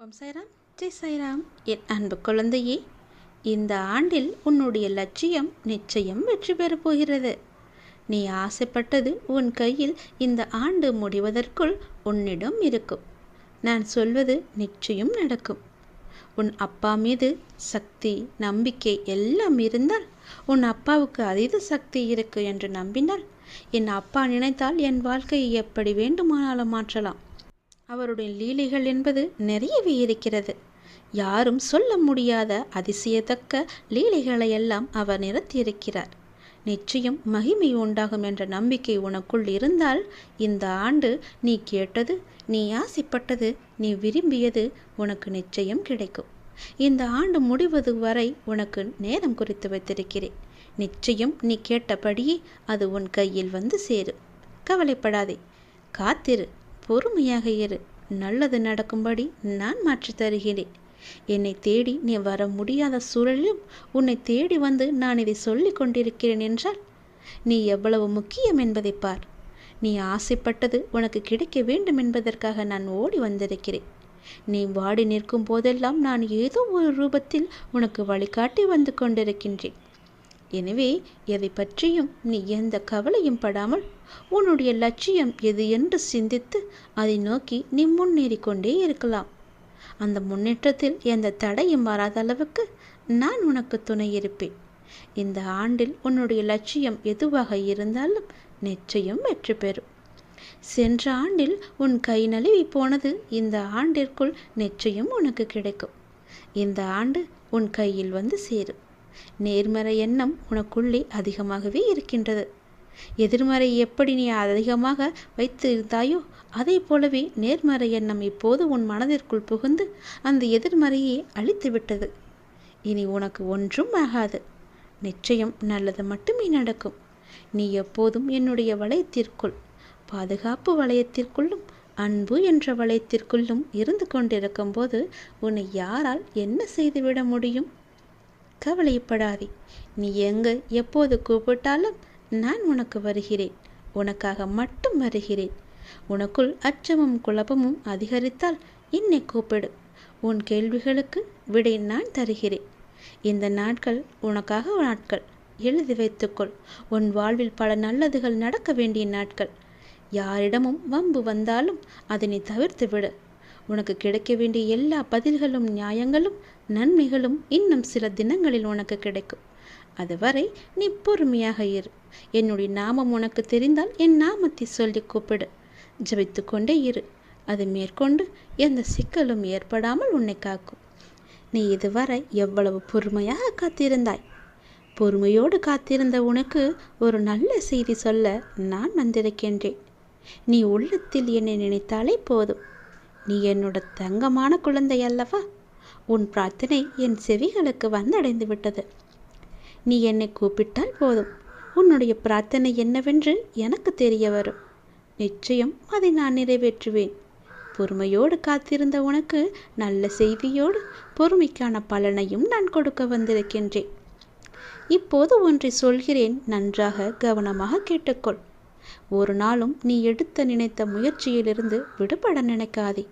ஓம் சாய்ராம் ஜெய் சாய்ராம் என் அன்பு குழந்தையே இந்த ஆண்டில் உன்னுடைய லட்சியம் நிச்சயம் வெற்றி பெறப் போகிறது. நீ ஆசைப்பட்டது உன் கையில் இந்த ஆண்டு முடிவதற்குள் உன்னிடம் இருக்கும். நான் சொல்வது நிச்சயம் நடக்கும். உன் அப்பா மீது சக்தி நம்பிக்கை எல்லாம் இருந்தால் உன் அப்பாவுக்கு அதீத சக்தி இருக்கு என்று நம்பினால் என் அப்பா நினைத்தால் என் வாழ்க்கையை எப்படி வேண்டுமானாலும் மாற்றலாம். அவருடைய லீலைகள் என்பது நிறையவே இருக்கிறது. யாரும் சொல்ல முடியாத அதிசயத்தக்க லீலைகளை எல்லாம் அவர் நிறுத்தியிருக்கிறார். நிச்சயம் மகிமை உண்டாகும் என்ற நம்பிக்கை உனக்குள் இருந்தால் இந்த ஆண்டு நீ கேட்டது நீ ஆசைப்பட்டது நீ விரும்பியது உனக்கு நிச்சயம் கிடைக்கும். இந்த ஆண்டு முடிவது வரை உனக்கு நேரம் குறித்து வைத்திருக்கிறேன். நிச்சயம் நீ கேட்டபடியே அது உன் கையில் வந்து சேரும். கவலைப்படாதே. காத்திரு. பொறுமையாக இரு. நல்லது நடக்கும்படி நான் மாற்றித் தருகிறேன். என்னை தேடி நீ வர முடியாத சூழலிலும் உன்னை தேடி வந்து நான் இதை சொல்லிக் கொண்டிருக்கிறேன் என்றால் நீ எவ்வளவு முக்கியம் என்பதை பார். நீ ஆசைப்பட்டது உனக்கு கிடைக்க வேண்டும் என்பதற்காக நான் ஓடி வந்திருக்கிறேன். நீ வாடி நிற்கும் போதெல்லாம் நான் ஏதோ ஒரு ரூபத்தில் உனக்கு வழிகாட்டி வந்து கொண்டிருக்கின்றேன். எனவே எதை பற்றியும் நீ எந்த கவலையும் படாமல் உன்னுடைய லட்சியம் எது என்று சிந்தித்து அதை நோக்கி நீ முன்னேறி கொண்டே இருக்கலாம். அந்த முன்னேற்றத்தில் எந்த தடையும் வராத அளவுக்கு நான் உனக்கு துணை இருப்பேன். இந்த ஆண்டில் உன்னுடைய லட்சியம் எதுவாக இருந்தாலும் நிச்சயம் வெற்றி பெறும். சென்ற ஆண்டில் உன் கை நழுவி போனது இந்த ஆண்டிற்குள் நிச்சயம் உனக்கு கிடைக்கும். இந்த ஆண்டு உன் கையில் வந்து சேரும். நேர்மறை எண்ணம் உனக்குள்ளே அதிகமாகவே இருக்கின்றது. எதிர்மறை எப்படி நீ அதிகமாக வைத்து இருந்தாயோ அதே போலவே நேர்மறை எண்ணம் இப்போது உன் மனதிற்குள் புகுந்து அந்த எதிர்மறையை அழித்து விட்டது இனி உனக்கு ஒன்றும் ஆகாது. நிச்சயம் நல்லது மட்டுமே நடக்கும். நீ எப்போதும் என்னுடைய வளையத்திற்குள் பாதுகாப்பு வளையத்திற்குள்ளும் அன்பு என்ற வளையத்திற்குள்ளும் இருந்து கொண்டிருக்கும் போது உன்னை யாரால் என்ன செய்துவிட முடியும்? கவலைப்படாதே. நீ எங்கு எப்போது கூப்பிட்டாலும் நான் உனக்கு வருகிறேன். உனக்காக மட்டும் வருகிறேன். உனக்குள் அச்சமும் குழப்பமும் அதிகரித்தால் என்னை கூப்பிடு. உன் கேள்விகளுக்கு விடை நான் தருகிறேன். இந்த நாட்கள் உனக்காக நாட்கள். எழுதி வைத்துக்கொள். உன் வாழ்வில் பல நல்லதுகள் நடக்க வேண்டிய நாட்கள். யாரிடமும் வம்பு வந்தாலும் அதனை தவிர்த்து விடு உனக்கு கிடைக்க வேண்டிய எல்லா பதில்களும் நியாயங்களும் நன்மைகளும் இன்னும் சில தினங்களில் உனக்கு கிடைக்கும். அதுவரை நீ பொறுமையாக இரு. என்னுடைய நாமம் உனக்கு தெரிந்தால் என் நாமத்தை சொல்லி கூப்பிடு. ஜபித்து கொண்டே இரு. அது மேற்கொண்டு எந்த சிக்கலும் ஏற்படாமல் உன்னை காக்கும். நீ இதுவரை எவ்வளவு பொறுமையாக காத்திருந்தாய்? பொறுமையோடு காத்திருந்த உனக்கு ஒரு நல்ல செய்தி சொல்ல நான் வந்திருக்கின்றேன். நீ உள்ளத்தில் என்னை நினைத்தாலே போதும். நீ என்னோட தங்கமான குழந்தை அல்லவா? உன் பிரார்த்தனை என் செவிகளுக்கு வந்தடைந்து விட்டது. நீ என்னை கூப்பிட்டால் போதும். உன்னுடைய பிரார்த்தனை என்னவென்று எனக்கு தெரிய வரும் நிச்சயம் அதை நான் நிறைவேற்றுவேன். பொறுமையோடு காத்திருந்த உனக்கு நல்ல செய்தியோடு பொறுமைக்கான பலனையும் நான் கொடுக்க வந்திருக்கின்றேன். இப்போது ஒன்றை சொல்கிறேன் நன்றாக கவனமாக கேட்டுக்கொள். ஒரு நாளும் நீ எடுத்த நினைத்த முயற்சியிலிருந்து விடுபட நினைக்காதே.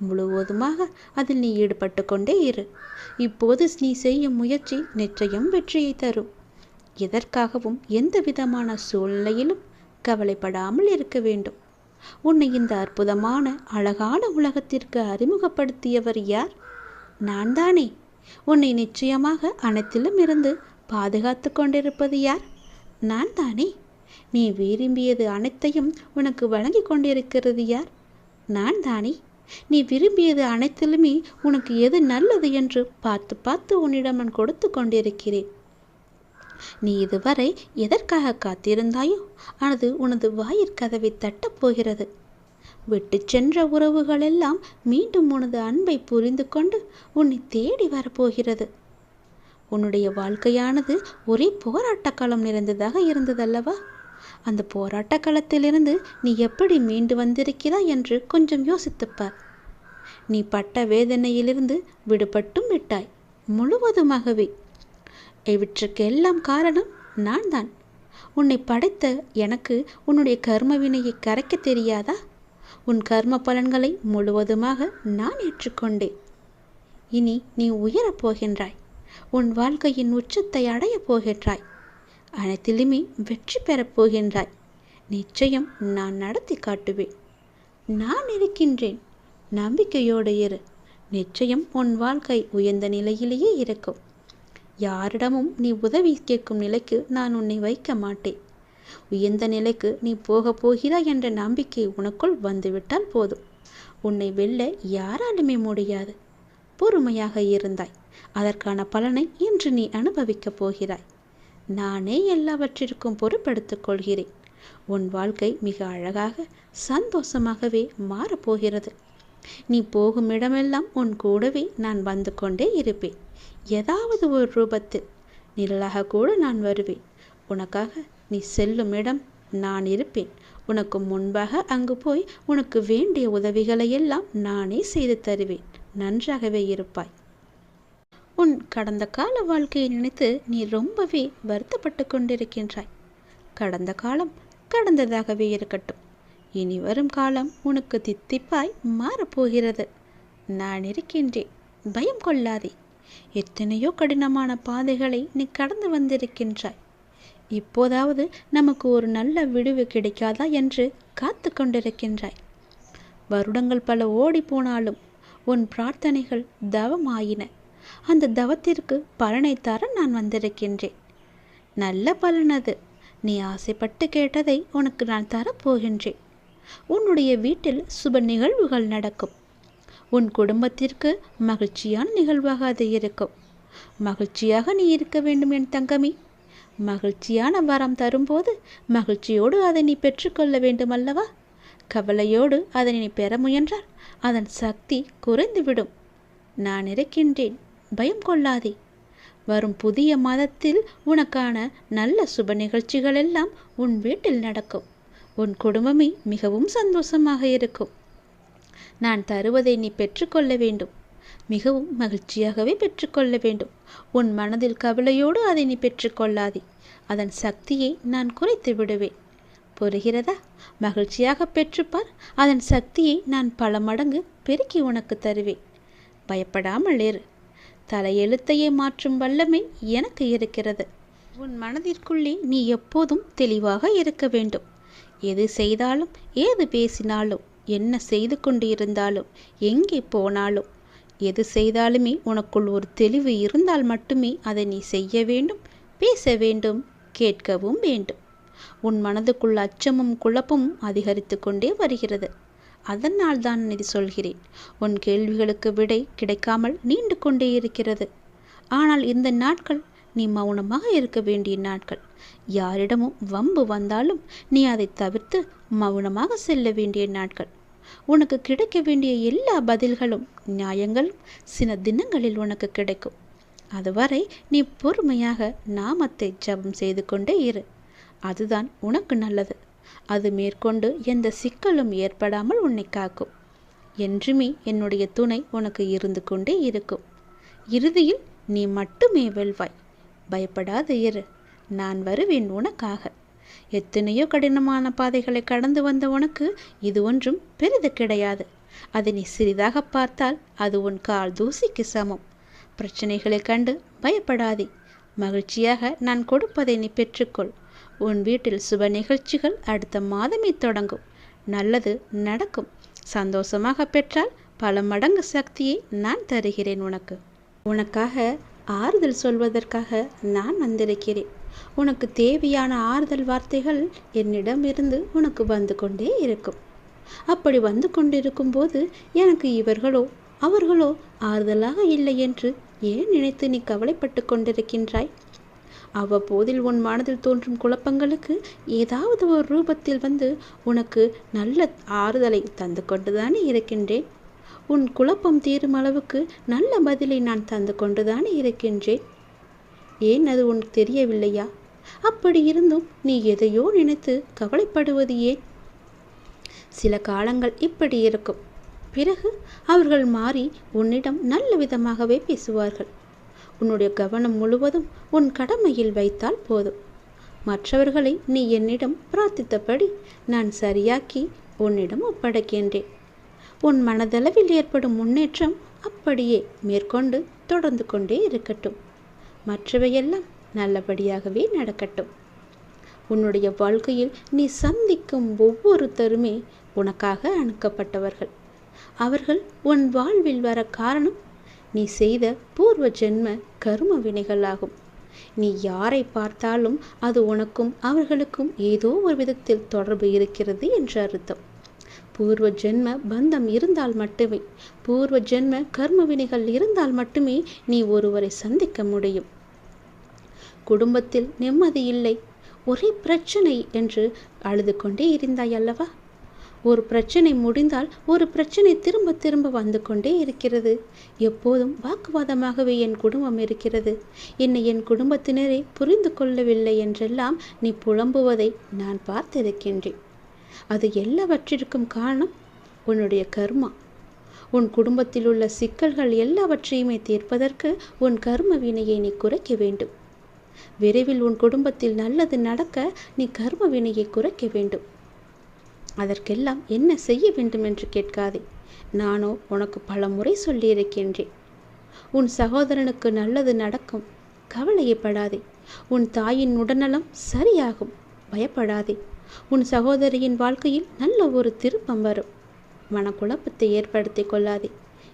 முழுவதுமாக அதில் நீ ஈடுபட்டு கொண்டே இரு. இப்போது நீ செய்யும் முயற்சி நிச்சயம் வெற்றியை தரும். எதற்காகவும் எந்த விதமான சூழ்நிலையிலும் கவலைப்படாமல் இருக்க வேண்டும். உன்னை இந்த அற்புதமான அழகான உலகத்திற்கு அறிமுகப்படுத்தியவர் யார்? நான் தானே. உன்னை நிச்சயமாக அனைத்திலும் இருந்து பாதுகாத்து கொண்டிருப்பது யார்? நான் தானே. நீ விரும்பியது அனைத்தையும் உனக்கு வழங்கி கொண்டிருக்கிறது யார்? நான் தானே. நீ விரும்பியது அனைத்திலுமே உனக்கு எது நல்லது என்று பார்த்து பார்த்து உன்னிடம் நான் கொடுத்து கொண்டிருக்கிறேன். நீ இதுவரை எதற்காக காத்திருந்தாயோ அது உனது வாயிற்கதவை தட்டப் போகிறது. விட்டு சென்ற உறவுகள் எல்லாம் மீண்டும் உனது அன்பை புரிந்து கொண்டு உன்னை தேடி வரப்போகிறது. உன்னுடைய வாழ்க்கையானது ஒரே போராட்ட களம் நிறைந்ததாக இருந்ததல்லவா? அந்த போராட்ட களத்திலிருந்து நீ எப்படி மீண்டு வந்திருக்கிறாய் என்று கொஞ்சம் யோசித்துப்பார். நீ பட்ட வேதனையிலிருந்து விடுபட்டும் விட்டாய் முழுவதுமாகவே. இவற்றுக்கெல்லாம் காரணம் நான் தான் உன்னை படைத்த எனக்கு உன்னுடைய கர்மவினையை கரைக்க தெரியாதா? உன் கர்ம பலன்களை முழுவதுமாக நான் ஏற்றுக்கொண்டேன். இனி நீ உயரப் போகின்றாய் உன் வாழ்க்கையின் உச்சத்தை அடையப் போகின்றாய். அனைத்திலுமே வெற்றி பெறப் போகின்றாய். நிச்சயம் நான் நடத்தி காட்டுவேன். நான் இருக்கின்றேன். நம்பிக்கையோடு இரு. நிச்சயம் உன் வாழ்க்கை உயர்ந்த நிலையிலேயே இருக்கும். யாரிடமும் நீ உதவி கேட்கும் நிலைக்கு நான் உன்னை வைக்க மாட்டேன். உயர்ந்த நிலைக்கு நீ போகப் போகிறாய் என்ற நம்பிக்கை உனக்குள் வந்துவிட்டால் போதும். உன்னை வெல்ல யாராலுமே முடியாது. பொறுமையாக இருந்தாய். அதற்கான பலனை இன்று நீ அனுபவிக்கப் போகிறாய். நானே எல்லாவற்றிற்கும் பொறுப்படுத்திக் கொள்கிறேன். உன் வாழ்க்கை மிக அழகாக சந்தோஷமாகவே மாறப்போகிறது. நீ போகும் இடமெல்லாம் உன் கூடவே நான் வந்து கொண்டே இருப்பேன். ஏதாவது ஒரு ரூபத்தில் நிழலாக கூட நான் வருவேன். உனக்காக நீ செல்லும் இடம் நான் இருப்பேன். உனக்கு முன்பாக அங்கு போய் உனக்கு வேண்டிய உதவிகளை எல்லாம் நானே செய்து தருவேன். நன்றாகவே இருப்பாய். உன் கடந்த கால வாழ்க்கையை நினைத்து நீ ரொம்பவே வருத்தப்பட்டு கொண்டிருக்கின்றாய் கடந்த காலம் கடந்ததாகவே இருக்கட்டும். இனி வரும் காலம் உனக்கு தித்திப்பாய் மாறப்போகிறது. நான் இருக்கின்றேன். பயம் கொள்ளாதே. எத்தனையோ கடினமான பாதைகளை நீ கடந்து வந்திருக்கின்றாய். இப்போதாவது நமக்கு ஒரு நல்ல விடுவு கிடைக்காதா என்று காத்து கொண்டிருக்கின்றாய். வருடங்கள் பல ஓடி போனாலும் உன் பிரார்த்தனைகள் தவமாயின. அந்த தவத்திற்கு பலனை தர நான் வந்திருக்கின்றேன். நல்ல பலன் அது. நீ ஆசைப்பட்டு கேட்டதை உனக்கு நான் தரப்போகின்றேன் உன்னுடைய வீட்டில் சுப நிகழ்வுகள் நடக்கும். உன் குடும்பத்திற்கு மகிழ்ச்சியான நிகழ்வாக அது இருக்கும். மகிழ்ச்சியாக நீ இருக்க வேண்டும் என் தங்கமி. மகிழ்ச்சியான வரம் தரும்போது மகிழ்ச்சியோடு அதை நீ பெற்றுக்கொள்ள வேண்டும் அல்லவா கவலையோடு அதனை நீ பெற முயன்றால் அதன் சக்தி குறைந்துவிடும். நான் இருக்கின்றேன். பயம் கொள்ளாதே. வரும் புதிய மாதத்தில் உனக்கான நல்ல சுப நிகழ்ச்சிகள் எல்லாம் உன் வீட்டில் நடக்கும். உன் குடும்பமே மிகவும் சந்தோஷமாக இருக்கும். நான் தருவதை நீ பெற்றுக்கொள்ள வேண்டும். மிகவும் மகிழ்ச்சியாகவே பெற்றுக்கொள்ள வேண்டும். உன் மனதில் கவலையோடு அதை நீ பெற்றுக்கொள்ளாதே. அதன் சக்தியை நான் குறைத்து விடுவேன். புரிகிறதா? மகிழ்ச்சியாக பெற்றுப்பார். அதன் சக்தியை நான் பல மடங்கு பெருக்கி உனக்கு தருவேன். பயப்படாமல் இரு. தலையெழுத்தையே மாற்றும் வல்லமை எனக்கு இருக்கிறது. உன் மனதிற்குள்ளே நீ எப்போதும் தெளிவாக இருக்க வேண்டும். எது செய்தாலும் ஏது பேசினாலும் என்ன செய்து கொண்டு இருந்தாலும் எங்கே போனாலும் எது செய்தாலுமே உனக்குள் ஒரு தெளிவு இருந்தால் மட்டுமே அதை நீ செய்ய வேண்டும் பேச வேண்டும் கேட்கவும் வேண்டும். உன் மனதுக்குள் அச்சமும் குழப்பமும் அதிகரித்து கொண்டே வருகிறது. அதனால் தான் இது சொல்கிறேன் உன் கேள்விகளுக்கு விடை கிடைக்காமல் நீண்டு கொண்டே இருக்கிறது. ஆனால் இந்த நாட்கள் நீ மௌனமாக இருக்க வேண்டிய நாட்கள். யாரிடமும் வம்பு வந்தாலும் நீ அதை தவிர்த்து மௌனமாக செல்ல வேண்டிய நாட்கள். உனக்கு கிடைக்க வேண்டிய எல்லா பதில்களும் நியாயங்களும் சில தினங்களில் உனக்கு கிடைக்கும். அதுவரை நீ பொறுமையாக நாமத்தை ஜபம் செய்து கொண்டே இரு. அதுதான் உனக்கு நல்லது. அது மேற்கொண்டு எந்த சிக்கலும் ஏற்படாமல் உன்னை காக்கும். என்றுமே என்னுடைய துணை உனக்கு இருந்து கொண்டே இருக்கும். இறுதியில் நீ மட்டுமே வெல்வாய். பயப்படாத இரு. நான் வருவேன் உனக்காக. எத்தனையோ கடினமான பாதைகளை கடந்து வந்த உனக்கு இது ஒன்றும் பெரிது கிடையாது. அதை நீ சிறிதாக பார்த்தால் அது உன் கால் தூசிக்கு சமம். பிரச்சனைகளை கண்டு பயப்படாதே. மகிழ்ச்சியாக நான் கொடுப்பதை நீ பெற்றுக்கொள். உன் வீட்டில் சுப நிகழ்ச்சிகள் அடுத்த மாதமே தொடங்கும். நல்லது நடக்கும். சந்தோஷமாக பெற்றால் பல மடங்கு சக்தியை நான் தருகிறேன் உனக்கு. உனக்காக ஆறுதல் சொல்வதற்காக நான் வந்திருக்கிறேன். உனக்கு தேவையான ஆறுதல் வார்த்தைகள் என்னிடமிருந்து உனக்கு வந்து கொண்டே இருக்கும். அப்படி வந்து கொண்டிருக்கும் போது எனக்கு இவர்களோ அவர்களோ ஆறுதலாக இல்லை என்று ஏன் நினைத்து நீ கவலைப்பட்டு கொண்டிருக்கின்றாய்? அவ்வப்போதில் உன் மனதில் தோன்றும் குழப்பங்களுக்கு ஏதாவது ஒரு ரூபத்தில் வந்து உனக்கு நல்ல ஆறுதலை தந்து கொண்டுதானே இருக்கின்றேன்? உன் குழப்பம் தீரும் அளவுக்கு நல்ல பதிலை நான் தந்து கொண்டுதானே இருக்கின்றேன்? ஏன் அது உனக்கு தெரியவில்லையா? அப்படி இருந்தும் நீ எதையோ நினைத்து கவலைப்படுவது ஏன்? சில காலங்கள் இப்படி இருக்கும். பிறகு அவர்கள் மாறி உன்னிடம் நல்ல விதமாகவே பேசுவார்கள். உன்னுடைய கவனம் முழுவதும் உன் கடமையில் வைத்தால் போதும். மற்றவர்களை நீ என்னிடம் பிரார்த்தித்தபடி நான் சரியாக்கி உன்னிடம் ஒப்படைக்கின்றேன். உன் மனதளவில் ஏற்படும் முன்னேற்றம் அப்படியே மேற்கொண்டு தொடர்ந்து கொண்டே இருக்கட்டும். மற்றவையெல்லாம் நல்லபடியாகவே நடக்கட்டும். உன்னுடைய வாழ்க்கையில் நீ சந்திக்கும் ஒவ்வொருத்தருமே உனக்காக அணுக்கப்பட்டவர்கள் அவர்கள் உன் வாழ்வில் வர காரணம் நீ செய்த பூர்வ ஜென்ம கரும வினைகளாகும். நீ யாரை பார்த்தாலும் அது உனக்கும் அவர்களுக்கும் ஏதோ ஒரு விதத்தில் தொடர்பு இருக்கிறது என்று அர்த்தம். பூர்வ ஜென்ம பந்தம் இருந்தால் மட்டுமே பூர்வ ஜென்ம கர்ம வினைகள் இருந்தால் மட்டுமே நீ ஒருவரை சந்திக்க முடியும். குடும்பத்தில் நிம்மதி இல்லை ஒரே பிரச்சனை என்று அழுது கொண்டே இருந்தாய் அல்லவா? ஒரு பிரச்சனை முடிந்தால் ஒரு பிரச்சனை திரும்ப திரும்ப வந்து கொண்டே இருக்கிறது. எப்போதும் வாக்குவாதமாகவே என் குடும்பம் இருக்கிறது. என்னை என் குடும்பத்தினரே புரிந்து கொள்ளவில்லை என்றெல்லாம் நீ புலம்புவதை நான் பார்த்திருக்கின்றேன். அது எல்லாவற்றிற்கும் காரணம் உன்னுடைய கர்மா. உன் குடும்பத்தில் உள்ள சிக்கல்கள் எல்லாவற்றையுமே தீர்ப்பதற்கு உன் கர்ம வினையை நீ குறைக்க வேண்டும். விரைவில் உன் குடும்பத்தில் நல்லது நடக்க நீ கர்ம வினையை குறைக்க வேண்டும். அதற்கெல்லாம் என்ன செய்ய வேண்டும் என்று கேட்காதே. நானோ உனக்கு பல முறை சொல்லியிருக்கின்றேன். உன் சகோதரனுக்கு நல்லது நடக்கும். கவலையப்படாதே. உன் தாயின் உடல்நலம் சரியாகும். பயப்படாதே. உன் சகோதரியின் வாழ்க்கையில் நல்ல ஒரு திருப்பம் வரும். மனக்குழப்பத்தை ஏற்படுத்தி கொள்ளாதே.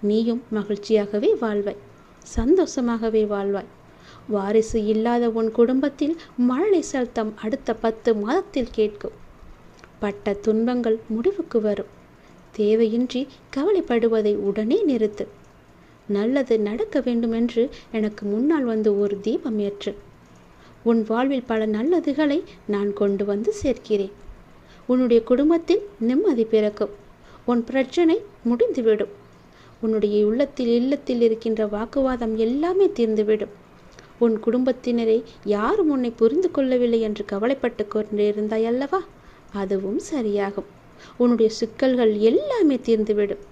நீயும் மகிழ்ச்சியாகவே வாழ்வாய். சந்தோஷமாகவே வாழ்வாய். வாரிசு இல்லாத உன் குடும்பத்தில் மழலை சல்தம் அடுத்த பத்து மாதத்தில் கேட்கும். பட்ட துன்பங்கள் முடிவுக்கு வரும். தேவையின்றி கவலைப்படுவதை உடனே நிறுத்து. நல்லது நடக்க வேண்டுமென்று எனக்கு முன்னால் வந்து ஒரு தீபம் ஏற்று. உன் வாழ்வில் பல நல்லதுகளை நான் கொண்டு வந்து சேர்க்கிறேன். உன்னுடைய குடும்பத்தில் நிம்மதி பிறக்கும். உன் பிரச்சனை முடிந்துவிடும். உன்னுடைய உள்ளத்தில் இல்லத்தில் இருக்கின்ற வாக்குவாதம் எல்லாமே தீர்ந்துவிடும். உன் குடும்பத்தினரை யாரும் உன்னை புரிந்து கொள்ளவில்லை என்று கவலைப்பட்டு கொண்டிருந்தாயல்லவா அல்லவா? அதுவும் சரியாகும். உன்னுடைய சிக்கல்கள் எல்லாமே தீர்ந்துவிடும்.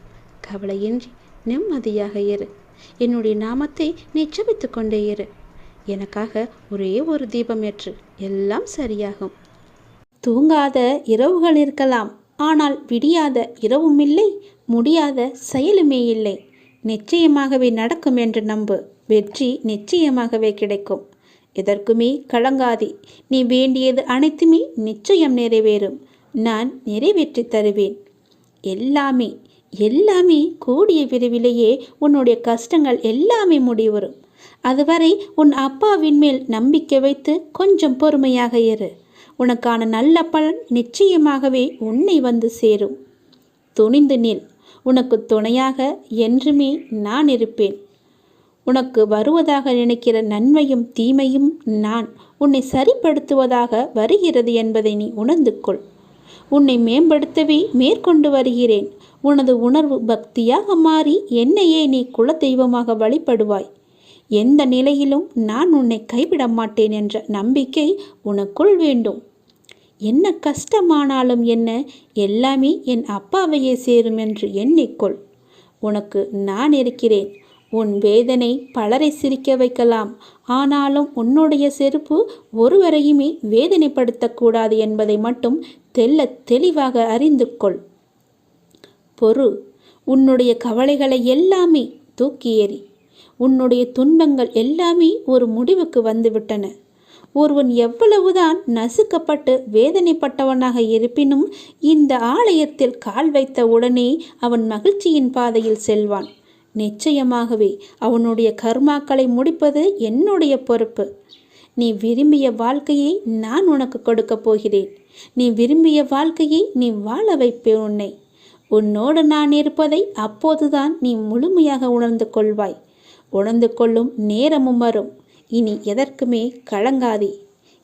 கவலையின்றி நிம்மதியாக இரு. என்னுடைய நாமத்தை நீ ஜபித்து கொண்டே இரு. எனக்காக ஒரே ஒரு தீபம் ஏற்று எல்லாம் சரியாகும். தூங்காத இரவுகள் இருக்கலாம். ஆனால் விடியாத இரவும் இல்லை முடியாத செயலுமே இல்லை. நிச்சயமாகவே நடக்கும் என்று நம்பு. வெற்றி நிச்சயமாகவே கிடைக்கும். எதற்குமே கலங்காதே. நீ வேண்டியது அனைத்துமே நிச்சயம் நிறைவேறும். நான் நிறைவேற்றி தருவேன். எல்லாமே எல்லாமே கூடிய விரைவிலேயே உன்னுடைய கஷ்டங்கள் எல்லாமே முடிவரும் அதுவரை உன் அப்பாவின் மேல் நம்பிக்கை வைத்து கொஞ்சம் பொறுமையாக இரு. உனக்கான நல்ல பலன் நிச்சயமாகவே உன்னை வந்து சேரும். துணிந்து நில். உனக்கு துணையாக என்றுமே நான் இருப்பேன். உனக்கு வருவதாக நினைக்கிற நன்மையும் தீமையும் நான் உன்னை சரிப்படுத்துவதாக வருகிறது என்பதை நீ உணர்ந்து கொள் உன்னை மேம்படுத்தவே மேற்கொண்டு வருகிறேன். உனது உணர்வு பக்தியாக மாறி என்னையே நீ குலதெய்வமாக வழிபடுவாய். எந்த நிலையிலும் நான் உன்னை கைவிட மாட்டேன் என்ற நம்பிக்கை உனக்குள் வேண்டும். என்ன கஷ்டமானாலும் என்ன எல்லாமே என் அப்பாவையே சேரும் என்று எண்ணிக்கொள். உனக்கு நான் இருக்கிறேன். உன் வேதனை பலரை சிரிக்க வைக்கலாம். ஆனாலும் உன்னுடைய செருப்பு ஒருவரையுமே வேதனைப்படுத்தக்கூடாது என்பதை மட்டும் தெல்ல தெளிவாக அறிந்து கொள். பொறு. உன்னுடைய கவலைகளை எல்லாமே தூக்கி ஏறி. உன்னுடைய துன்பங்கள் எல்லாமே ஒரு முடிவுக்கு வந்துவிட்டன. ஒருவன் எவ்வளவுதான் நசுக்கப்பட்டு வேதனைப்பட்டவனாக இருப்பினும் இந்த ஆலயத்தில் கால் வைத்த உடனே அவன் மகிழ்ச்சியின் பாதையில் செல்வான். நிச்சயமாகவே அவனுடைய கர்மாக்களை முடிப்பது என்னுடைய பொறுப்பு. நீ விரும்பிய வாழ்க்கையை நான் உனக்கு கொடுக்கப் போகிறேன். நீ விரும்பிய வாழ்க்கையை நீ வாழ வைப்பேன் உன்னை. உன்னோடு நான் இருப்பதை அப்போதுதான் நீ முழுமையாக உணர்ந்து கொள்வாய். உணர்ந்து கொள்ளும் நேரமும் வரும். இனி எதற்குமே கலங்காதே.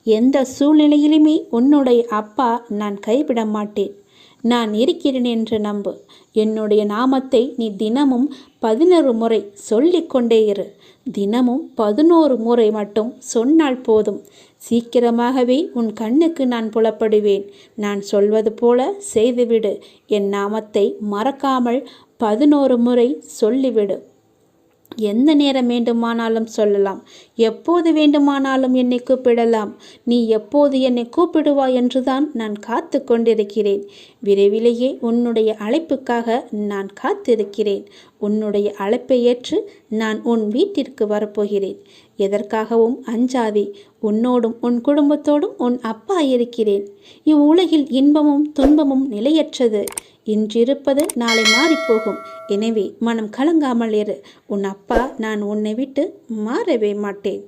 எந்த சூழ்நிலையிலுமே உன்னுடைய அப்பா நான் கைவிட மாட்டேன். நான் இருக்கிறேன் என்று நம்பு. என்னுடைய நாமத்தை நீ தினமும் பதினொரு முறை சொல்லிக்கொண்டே இரு. தினமும் பதினோரு முறை மட்டும் சொன்னால் போதும். சீக்கிரமாகவே உன் கண்ணுக்கு நான் புலப்படுவேன். நான் சொல்வது போல செய்துவிடு. என் நாமத்தை மறக்காமல் பதினோரு முறை சொல்லிவிடு. எந்த நேரம் வேண்டுமானாலும் சொல்லலாம். எப்போது வேண்டுமானாலும் என்னை கூப்பிடலாம். நீ எப்போது என்னை கூப்பிடுவாய் என்றுதான் நான் காத்து கொண்டிருக்கிறேன். விரைவிலேயே உன்னுடைய அழைப்புக்காக நான் காத்திருக்கிறேன். உன்னுடைய அழைப்பை ஏற்று நான் உன் வீட்டிற்கு வரப்போகிறேன். எதற்காகவும் அஞ்சாதே உன்னோடும் உன் குடும்பத்தோடும் உன் அப்பா இருக்கிறேன். இவ்வுலகில் இன்பமும் துன்பமும் நிலையற்றது. இன்றிருப்பது நாளை மாறிப்போகும். எனவே மனம் கலங்காமல் இரு. உன் அப்பா நான் உன்னை விட்டு மாறவே மாட்டேன்.